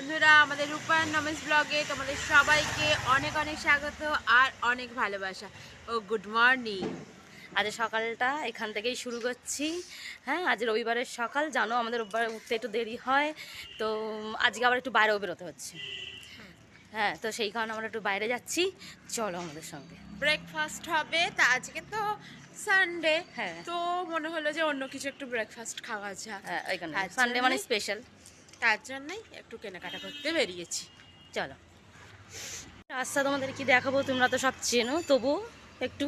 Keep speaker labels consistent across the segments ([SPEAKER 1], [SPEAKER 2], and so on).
[SPEAKER 1] বন্ধুরা আমাদের রূপায়ণ নমেশ ব্লগে তোমাদের সবাইকে অনেক অনেক স্বাগত আর অনেক ভালোবাসা। ও গুড মর্নিং
[SPEAKER 2] আজ সকালটা এখান থেকেই শুরু করছি। হ্যাঁ আজ রবিবারের সকাল জানো আমাদের রবিবার উঠতে একটু দেরি হয় তো আজকে আবার একটু বাইরেও বেরোতে হচ্ছে। হ্যাঁ তো সেই কারণে আমরা একটু বাইরে যাচ্ছি। চলো আমাদের সঙ্গে।
[SPEAKER 1] ব্রেকফাস্ট হবে তা আজকে তো সানডে
[SPEAKER 2] হ্যাঁ।
[SPEAKER 1] তো মনে হলো যে অন্য কিছু একটু ব্রেকফাস্ট খাওয়া যাক।
[SPEAKER 2] হ্যাঁ সানডে মানে স্পেশাল
[SPEAKER 1] তার জন্যই একটু কেনাকাটা করতে বেরিয়েছি।
[SPEAKER 2] চলো। রাস্তা তোমাদের কি দেখাবো, তোমরা তো সব চেনো তবু একটু।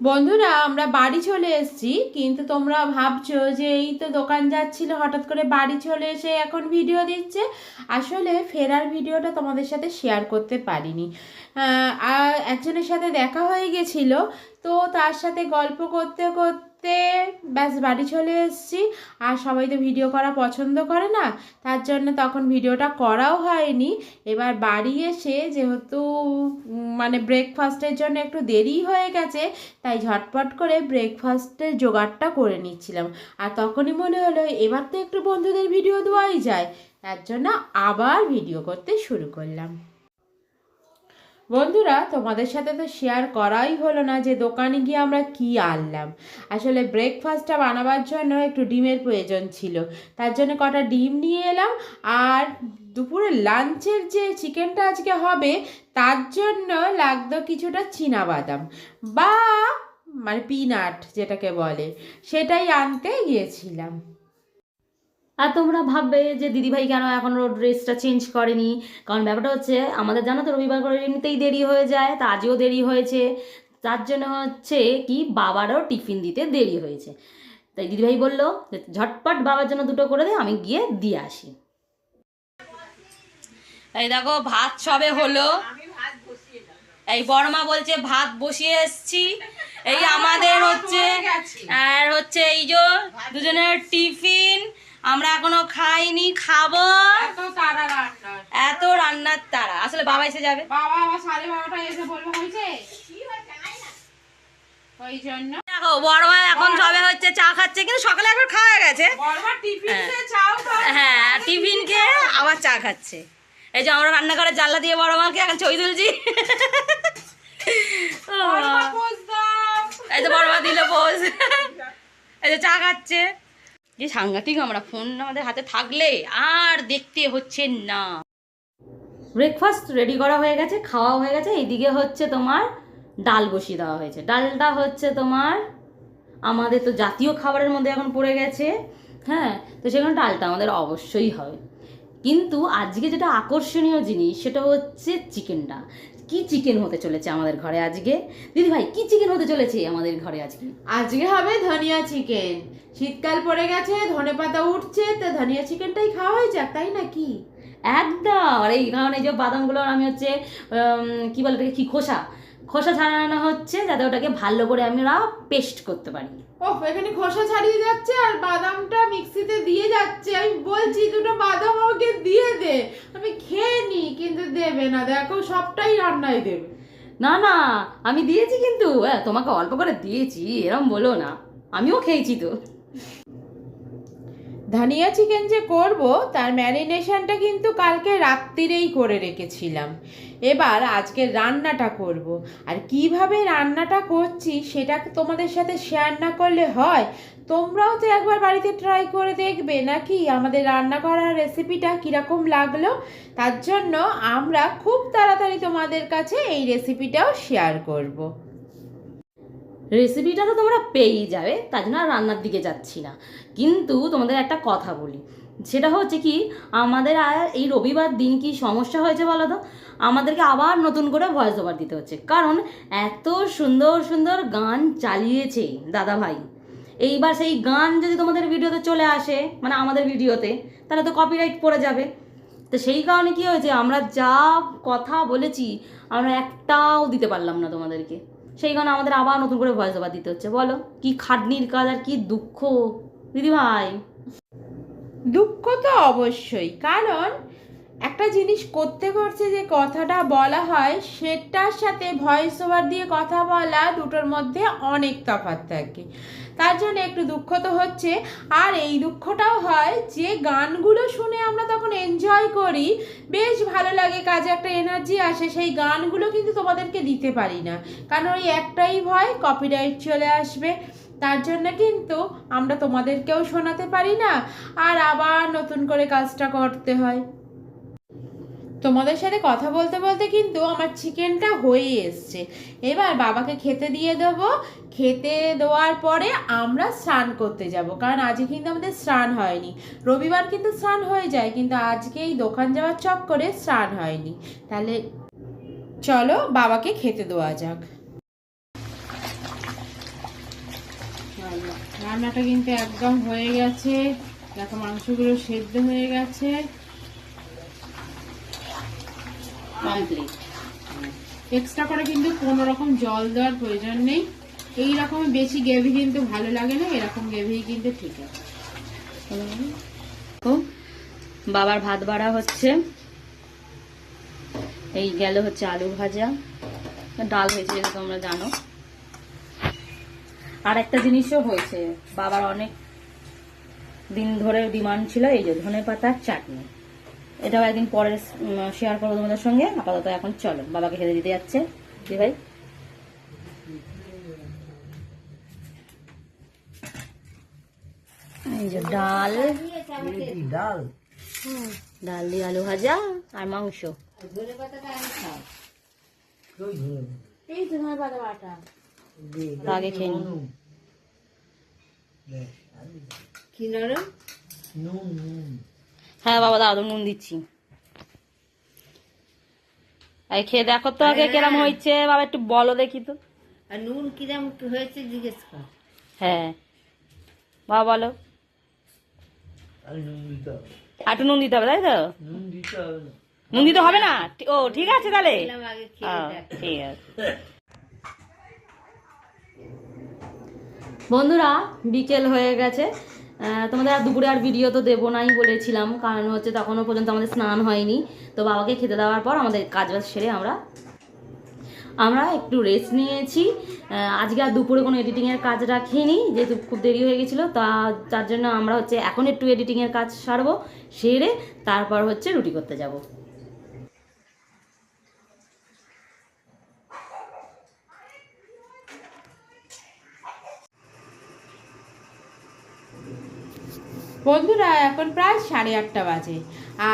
[SPEAKER 3] বন্ধুরা, আমরা বাড়ি চলে এসেছি, কিন্তু তোমরা ভাবছ যে এই তো দোকান যাচ্ছিল, হঠাৎ করে বাড়ি চলে এসে এখন ভিডিও দিচ্ছে। আসলে ফেরার ভিডিওটা তোমাদের সাথে শেয়ার করতে পারিনি। একজনের সাথে দেখা হয়ে গেছিল, তো তার সাথে গল্প করতে করতে ব্যাস বাড়ি চলে এসেছি। আর সবাই তো ভিডিও করা পছন্দ করে না, তার জন্য তখন ভিডিওটা করাও হয়নি। এবার বাড়ি এসে যেহেতু মানে ব্রেকফাস্টের জন্য একটু দেরি হয়ে গেছে, তাই ঝটপট করে ব্রেকফাস্টের জোগাড়টা করে নিচ্ছিলাম। আর তখনই মনে হলো, এবার তো একটু বন্ধুদের ভিডিও দেওয়াই যায়, তার জন্য আবার ভিডিও করতে শুরু করলাম। বন্ধুরা, তোমাদের সাথে তো শেয়ার করাই হলো না যে দোকানে গিয়ে আমরা কি আনলাম। আসলে ব্রেকফাস্টটা বানাবার জন্য একটু ডিমের প্রয়োজন ছিল। তার জন্য কটা ডিম নিয়ে এলাম আর দুপুরে লাঞ্চের যে চিকেনটা আজকে হবে, তার জন্য লাগতো কিছুটা বাদাম বা মানে পিনাট যেটাকে বলে, সেটাই আনতে গিয়েছিলাম।
[SPEAKER 2] আর তোমরা ভাববে যে দিদিভাই কেন এখনও ড্রেসটা চেঞ্জ করেনি? কারণ ব্যাপারটা হচ্ছে, আমাদের জানো তো রবিবার করে এমনিতেই দেরি হয়ে যায়, তা আজও দেরি হয়েছে। তার জন্য হচ্ছে কি, বাবারও টিফিন দিতে দেরি হয়েছে। তাই দিদিভাই বলল ঝটপট বাবার জন্য দুটো করে দে, আমি গিয়ে দিয়ে আসি। এই দেখো, ভাত সবে হলো। এই বড়মা বলছে, ভাত বসিয়ে এসছি। এই আমাদের হচ্ছে, আর হচ্ছে এই যে দুজনের টিফিন। আমরা এখনও খাইনি খাব। এত রান্নার তারা। আসলে বাবা এসে যাবে।
[SPEAKER 3] বাবা আবার সাড়ে বারোটা এসে বলব হয়েছে
[SPEAKER 2] দেখো বড়মা এখন সবে হচ্ছে চা খাচ্ছে কিন্তু সকালে একবার খাওয়া গেছে। হ্যাঁ। হ্যাঁ টিফিন খেয়ে আবার চা খাচ্ছে। এই যে আমরা রান্নাঘরে জানলা দিয়ে বড় মাকে এখন ছবি তুলছি। এই তো বড় মা দিল পোজ। এই যে চা খাচ্ছে। যে সাংঘাতিক আমরা, ফোন আমাদের হাতে থাকলে আর দেখতে হচ্ছে না। ব্রেকফাস্ট রেডি করা হয়ে গেছে, খাওয়া হয়ে গেছে, এইদিকে হচ্ছে তোমার ডাল বসিয়ে দেওয়া হয়েছে। ডালটা হচ্ছে তোমার, আমাদের তো জাতীয় খাবারের মধ্যে এখন পড়ে গেছে হ্যাঁ তো সেখানে ডালটা আমাদের অবশ্যই হবে কিন্তু আজকে যেটা আকর্ষণীয় জিনিস, সেটা হচ্ছে চিকেনটা। কি চিকেন হতে চলেছে আমাদের ঘরে আজকে? দিদি ভাই কি চিকেন হতে চলেছে আমাদের ঘরে আজকে?
[SPEAKER 3] আজকে হবে ধনিয়া চিকেন শীতকাল পড়ে গেছে ধনে পাতা উঠছে তো ধনিয়া চিকেনটাই খাওয়া হয়ে যাক তাই না কি?
[SPEAKER 2] একদম। আর এই কারণে যে বাদামগুলো আমি হচ্ছে কি বলে কি খোসা খোসা ছাড়ানো হচ্ছে যাতে ওটাকে ভালো করে আমরা পেস্ট করতে পারি।
[SPEAKER 3] ও এখানে খোসা ছাড়িয়ে যাচ্ছে আর বাদামটা মিক্সিতে দিয়ে যাচ্ছে। আমি বলছি দুটো বাদাম আমাকে দিয়ে দে। আমি খেয়ে নি কিন্তু দেবে না। দেখো সবটাই রান্নায় দেবে।
[SPEAKER 2] না না আমি দিয়েছি কিন্তু হ্যাঁ তোমাকে অল্প করে দিয়েছি এরম বলো না। আমিও খেয়েছি তো।
[SPEAKER 3] ধনিয়া চিকেন যে করব, তার ম্যারিনেশনটা কিন্তু কালকে রাত্রিরেই করে রেখেছিলাম। এবার আজকে রান্নাটা করব। আর কীভাবে রান্নাটা করছি সেটা তোমাদের সাথে শেয়ার না করলে হয়, তোমরাও তো একবার বাড়িতে ট্রাই করে দেখবে নাকি আমাদের রান্না করার রেসিপিটা কীরকম লাগল? তার জন্য আমরা খুব তাড়াতাড়ি তোমাদের কাছে এই রেসিপিটাও শেয়ার করব।
[SPEAKER 2] রেসিপিটা তো তোমরা পেয়েই যাবে তার জন্য রান্নার দিকে যাচ্ছি না। কিন্তু তোমাদের একটা কথা বলি, সেটা হচ্ছে কি, আমাদের আর এই রবিবার দিন কি সমস্যা হয়েছে বলো তো? আমাদেরকে আবার নতুন করে ভয়েস ওভার দিতে হচ্ছে। কারণ এত সুন্দর সুন্দর গান চালিয়েছে দাদা ভাই এইবার সেই গান যদি তোমাদের ভিডিওতে চলে আসে মানে আমাদের ভিডিওতে, তাহলে তো কপিরাইট পড়ে যাবে। তো সেই কারণে কি হয়েছে, আমরা যা কথা বলেছি, আমরা একটাও দিতে পারলাম না তোমাদেরকে। সেই কারণে আমাদের আবার নতুন করে ভয়েস ওভার দিতে হচ্ছে। বলো, কি খাটনির কাজ আর কি দুঃখ? দিদি ভাই
[SPEAKER 3] দুঃখ তো অবশ্যই, কারণ একটা জিনিস করতে করতে যে কথাটা বলা হয়, সেটার সাথে ভয়েস ওভার দিয়ে কথা বলা দুটোর মধ্যে অনেক তফাৎ থাকে। তার জন্য একটু দুঃখ তো হচ্ছে। আর এই দুঃখটাও হয় যে গানগুলো শুনে আমরা তখন এনজয় করি। বেশ ভালো লাগে, কাজে একটা এনার্জি আসে, সেই গানগুলো কিন্তু তোমাদেরকে দিতে পারি না। কারণ ওই একটাই ভয় কপিরাইট চলে আসবে। তার জন্য কিন্তু আমরা তোমাদেরকেও শোনাতে পারি না। আর আবার নতুন করে কাজটা করতে হয়। তোমাদের সাথে কথা বলতে বলতে কিন্তু আমার চিকেনটা হয়ে এসছে। এবার বাবাকে খেতে দিয়ে দেবো। খেতে দেওয়ার পরে আমরা স্নান করতে যাব, কারণ আজকে কিন্তু আমাদের স্নান হয়নি। রবিবার কিন্তু স্নান হয়ে যায়, কিন্তু আজকে এই দোকান যাওয়ার চক্করে স্নান হয়নি। তাহলে চলো বাবাকে খেতে দেওয়া যাক। রান্নাটা কিন্তু একদম হয়ে গেছে। দেখো মাংসগুলো সেদ্ধ হয়ে গেছে।
[SPEAKER 2] কমপ্লিট
[SPEAKER 3] এক্সট্রা করে কিন্তু কোনো রকম জল দেওয়ার প্রয়োজন নেই। এই রকম বেশি গ্রেভি কিন্তু ভালো লাগে না এরকম গ্রেভি কিন্তু ঠিক আছে।
[SPEAKER 2] ও বাবার ভাত বাড়া হচ্ছে। এই গেল হচ্ছে আলু ভাজা। ডাল হয়েছে যেটা তোমরা জানো। আর একটা জিনিসও হয়েছে বাবার অনেক দিন ধরে ডিমান্ড ছিল এই যে ধনে পাতার চাটনি। এটাও একদিন পরে শেয়ার করব তোমাদের সঙ্গে। আপাতত এখন চলো বাবাকে খেতে দিতে যাচ্ছে। দি ভাই। এই যে ডাল। ডাল? দিয়ে আলু ভাজা আর মাংস। আগে খেয়ে নি
[SPEAKER 3] কি নরম?
[SPEAKER 2] হ্যাঁ বাবা দাদু নুন দিচ্ছি। এই খেয়ে দেখো তো আগে কেরম হয়েছে বাবা একটু বলো দেখি তো।
[SPEAKER 4] আর নুন কিরম হয়েছে জিজ্ঞেস কর।
[SPEAKER 2] হ্যাঁ। বাবা বলো। আর একটু নুন দিতে হবে তাই তো? নুন দিতে হবে না। ও ঠিক আছে তাহলে। ঠিক আছে। বন্ধুরা বিকেল হয়ে গেছে। তোমাদের আর দুপুরে আর ভিডিও তো দেবো নাই বলেছিলাম। কারণ হচ্ছে তখনও পর্যন্ত আমাদের স্নান হয়নি। তো বাবাকে খেতে দেওয়ার পর আমাদের কাজ বাজ সেরে আমরা আমরা একটু রেস্ট নিয়েছি। আজকে আর দুপুরে কোনো এডিটিংয়ের কাজ রাখিনি, যেহেতু খুব দেরি হয়ে গেছিল, তা তার জন্য আমরা হচ্ছে এখন একটু এডিটিংয়ের কাজ সারবো, সেরে তারপর হচ্ছে রুটি করতে যাব।
[SPEAKER 3] বন্ধুরা, এখন প্রায় সাড়ে আটটা বাজে।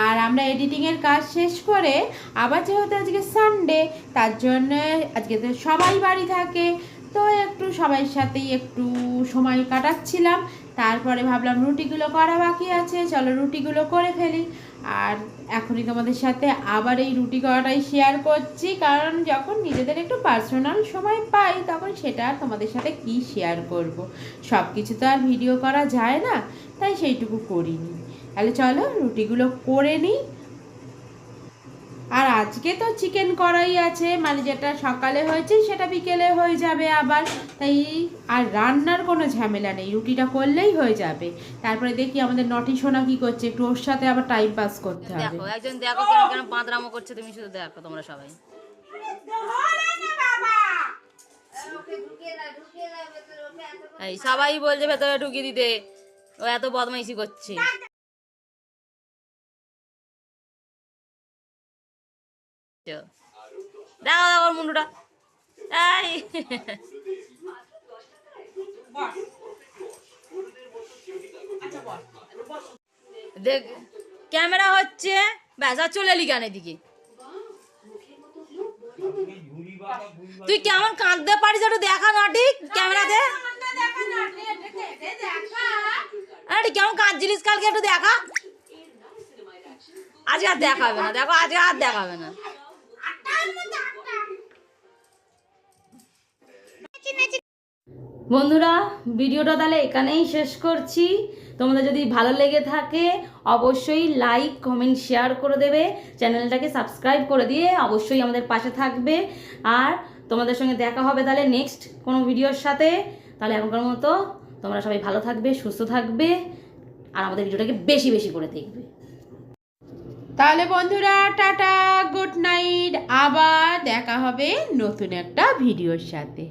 [SPEAKER 3] আর আমরা এডিটিংয়ের কাজ শেষ করে, আবার যেহেতু আজকে সানডে তার জন্য আজকে তো সবাই বাড়ি থাকে। তো একটু সবাইয়ের সাথেই একটু সময় কাটাচ্ছিলাম। তারপরে ভাবলাম রুটিগুলো করা বাকি আছে, চলো রুটিগুলো করে ফেলি। আর এখনই তোমাদের সাথে আবার এই রুটি করাটাই শেয়ার করছি, কারণ যখন নিজেদের একটু পার্সোনাল সময় পাই, তখন সেটা আর তোমাদের সাথে কি শেয়ার করব? সব কিছু তো আর ভিডিও করা যায় না, তাই সেইটুকু করিনি। তাহলে চলো রুটিগুলো করে নিই। আর আজকে তো চিকেন করাই আছে মানে যেটা সকালে হয়েছে সেটা বিকেলে হয়ে যাবে আবার। তাই আর রান্নার কোনো ঝামেলা নেই রুটিটা করলেই হয়ে যাবে। তারপরে দেখি আমাদের নটি সোনা কি করছে একটু ওর সাথে আবার টাইম পাস করতে হবে।
[SPEAKER 2] দেখো একজন দেখো কেন বাঁদরামো করছে তুমি শুধু দেখো তোমরা সবাই। সবাই বলছে ভেতরে ঢুকিয়ে দিতে ও এত বদমাইশি করছে। দেখো দেখো ওর মুন্ডুটা। এই। দেখ, ক্যামেরা হচ্ছে ব্যাস আর চলে এলি কেন এদিকে? তুই কেমন কাঁদতে পারিস একটু দেখা নাটিক ক্যামেরাতে? আরে কেমন কাঁদছিলিস কালকে একটু দেখা? আজকে আর দেখাবে না, দেখো, আজকে আর দেখাবে না। বন্ধুরা, ভিডিওটা তাহলে এখানেই শেষ করছি। তোমাদের যদি ভালো লেগে থাকে, অবশ্যই লাইক কমেন্ট শেয়ার করে দেবে। চ্যানেলটাকে সাবস্ক্রাইব করে দিয়ে অবশ্যই আমাদের পাশে থাকবে। আর তোমাদের সঙ্গে দেখা হবে তাহলে নেক্সট কোনো ভিডিওর সাথে। তাহলে এখনকার মতো তোমরা সবাই ভালো থাকবে, সুস্থ থাকবে, আর আমাদের ভিডিওটাকে বেশি বেশি করে দেখবে।
[SPEAKER 3] তাহলে বন্ধুরা টাটা গুড নাইট। আবার দেখা হবে নতুন একটা ভিডিওর সাথে।